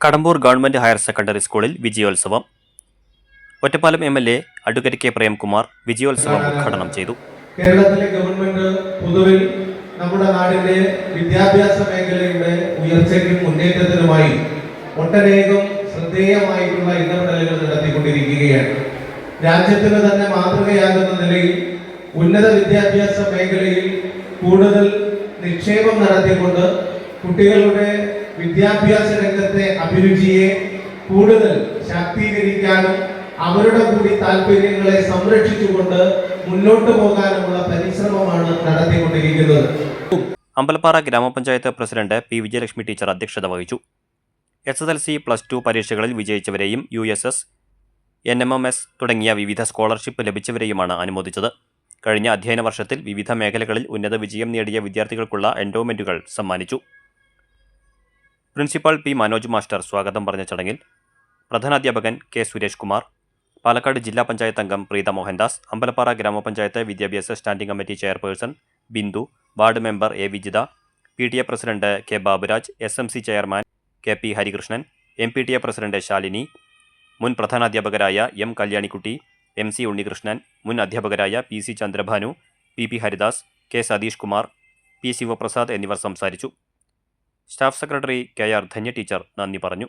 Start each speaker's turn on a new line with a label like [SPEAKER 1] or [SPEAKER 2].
[SPEAKER 1] Kadambur government higher secondary സ്കൂളിൽ വിജയോത്സവം. Ottapalam M L A advocate K Premkumar വിജയോത്സവം ഉദ്ഘാടനം ചെയ്തു.
[SPEAKER 2] കേരളത്തിലെ ഗവൺമെന്റ് പൊതുവിൽ നമ്മുടെ നാടിന്റെ വിദ്യാഭ്യാസ മേഖലയുടെ ഉയർച്ചയ്ക്കും മുന്നേറ്റത്തിനുമായി ഒട്ടനേകം ശ്രദ്ധേയമായിട്ടുള്ള ഇടപെടലുകൾ നടത്തിക്കൊണ്ടിരിക്കുകയാണ്. രാജ്യത്തിന് തന്നെ മാതൃകയാകുന്ന നിലയിൽ ഉന്നത വിദ്യാഭ്യാസ മേഖലയിൽ കൂടുതൽ നിക്ഷേപം നടത്തിക്കൊണ്ട് കുട്ടികളുടെ വിദ്യാഭ്യാസ രംഗത്തെ അഭിരുചിയെ കൂടുതൽ ശാക്തീകരിക്കാനും അവരുടെ കൂടി താല്പര്യങ്ങളെ സംരക്ഷിച്ചുകൊണ്ട് മുന്നോട്ട് പോകാനുമുള്ള പരിശ്രമമാണ് നടത്തിക്കൊണ്ടിരിക്കുന്നത്.
[SPEAKER 1] അമ്പലപ്പാറ ഗ്രാമപഞ്ചായത്ത് പ്രസിഡന്റ് പി വിജയലക്ഷ്മി ടീച്ചർ അധ്യക്ഷത വഹിച്ചു. S S L C plus two പരീക്ഷകളിൽ വിജയിച്ചവരെയും U S S N M M S തുടങ്ങിയ വിവിധ സ്കോളർഷിപ്പ് ലഭിച്ചവരെയുമാണ് അനുമോദിച്ചത്. കഴിഞ്ഞ അധ്യയന വർഷത്തിൽ വിവിധ മേഖലകളിൽ ഉന്നത വിജയം നേടിയ വിദ്യാർത്ഥികൾക്കുള്ള എൻഡോമെന്റുകൾ സമ്മാനിച്ചു. Principal P. മനോജ് മാസ്റ്റർ സ്വാഗതം പറഞ്ഞ ചടങ്ങിൽ പ്രധാനാധ്യാപകൻ കെ. സുരേഷ് കുമാർ പാലക്കാട് ജില്ലാ പഞ്ചായത്ത് അംഗം പ്രീത മോഹൻദാസ് അമ്പലപ്പാറ ഗ്രാമപഞ്ചായത്ത് വിദ്യാഭ്യാസ standing committee chairperson Bindu ward member A. Vijitha P. T. A president K. Baburaj S. M. C. Chairman K. P. Harikrishnan M. P. T. A president Shalini മുൻ പ്രധാനാധ്യാപകരായ M. Kalyanikutty M. C. Unnikrishnan മുൻ അധ്യാപകരായ P. C. Chandrabhanu P. P. Haridas K. Satheesh Kumar P. Shivaprasad എന്നിവർ സംസാരിച്ചു. Staff secretary K R Dhanya teacher നന്ദി പറഞ്ഞു